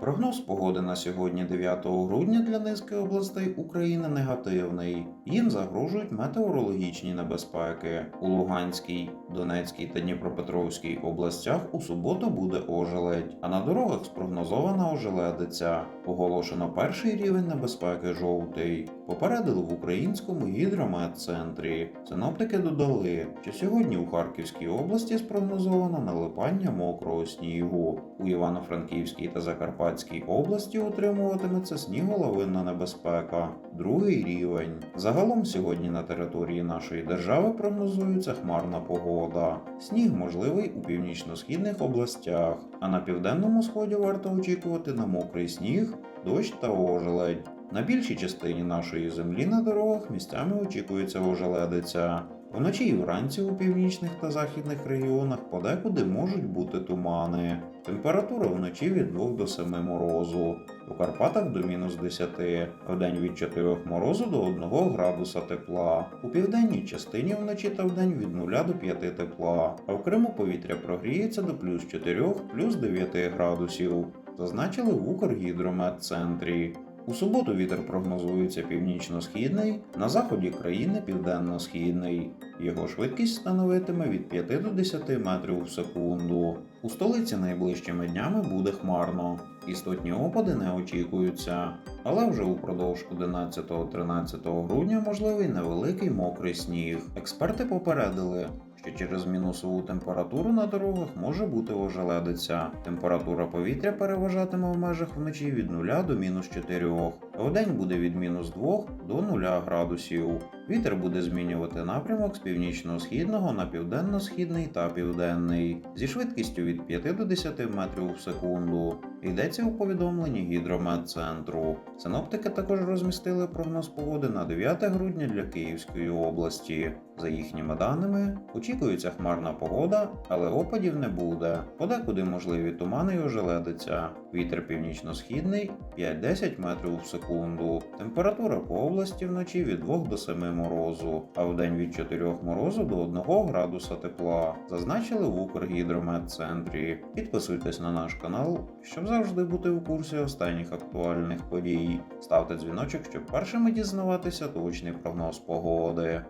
Прогноз погоди на сьогодні, 9 грудня, для низки областей України негативний. Їм загрожують метеорологічні небезпеки. У Луганській, Донецькій та Дніпропетровській областях у суботу буде ожеледь, а на дорогах спрогнозована ожеледиця. Оголошено перший рівень небезпеки жовтий. Попередили в українському гідрометцентрі. Синоптики додали, що сьогодні у Харківській області спрогнозовано налипання мокрого снігу. У Івано-Франківській та Закарпатській області утримуватиметься сніголовинна небезпека, другий рівень. Загалом сьогодні на території нашої держави прогнозується хмарна погода. Сніг можливий у північно-східних областях, а на південному сході варто очікувати на мокрий сніг, дощ та ожеледь. На більшій частині нашої землі на дорогах місцями очікується ожеледиця. Вночі і вранці у північних та західних регіонах подекуди можуть бути тумани. Температура вночі від 2 до 7 морозу, у Карпатах до мінус 10, вдень від 4 морозу до 1 градуса тепла. У південній частині вночі та вдень від 0 до 5 тепла, а в Криму повітря прогріється до плюс 4, плюс 9 градусів. Зазначили в Укргідрометцентрі. У суботу вітер прогнозується північно-східний, на заході країни південно-східний. Його швидкість становитиме від 5 до 10 метрів в секунду. У столиці найближчими днями буде хмарно. Істотні опади не очікуються, але вже упродовж 11-13 грудня можливий невеликий мокрий сніг. Експерти попередили, що через мінусову температуру на дорогах може бути ожеледиця. Температура повітря переважатиме в межах вночі від 0 до мінус 4, а вдень буде від мінус 2 до 0 градусів. Вітер буде змінювати напрямок з північно-східного на південно-східний та південний зі швидкістю від 5 до 10 метрів в секунду. Йдеться у повідомленні гідрометцентру. Синоптики також розмістили прогноз погоди на 9 грудня для Київської області. За їхніми даними, очікується хмарна погода, але опадів не буде. Подекуди можливі тумани й ожеледиця. Вітер північно-східний 5-10 метрів в секунду. Температура по області вночі від 2 до 7 морозу, а вдень від 4 морозу до 1 градуса тепла. Зазначили в Укргідрометцентрі. Підписуйтесь на наш канал, щоб завжди бути в курсі останніх актуальних подій. Ставте дзвіночок, щоб першими дізнаватися точний прогноз погоди.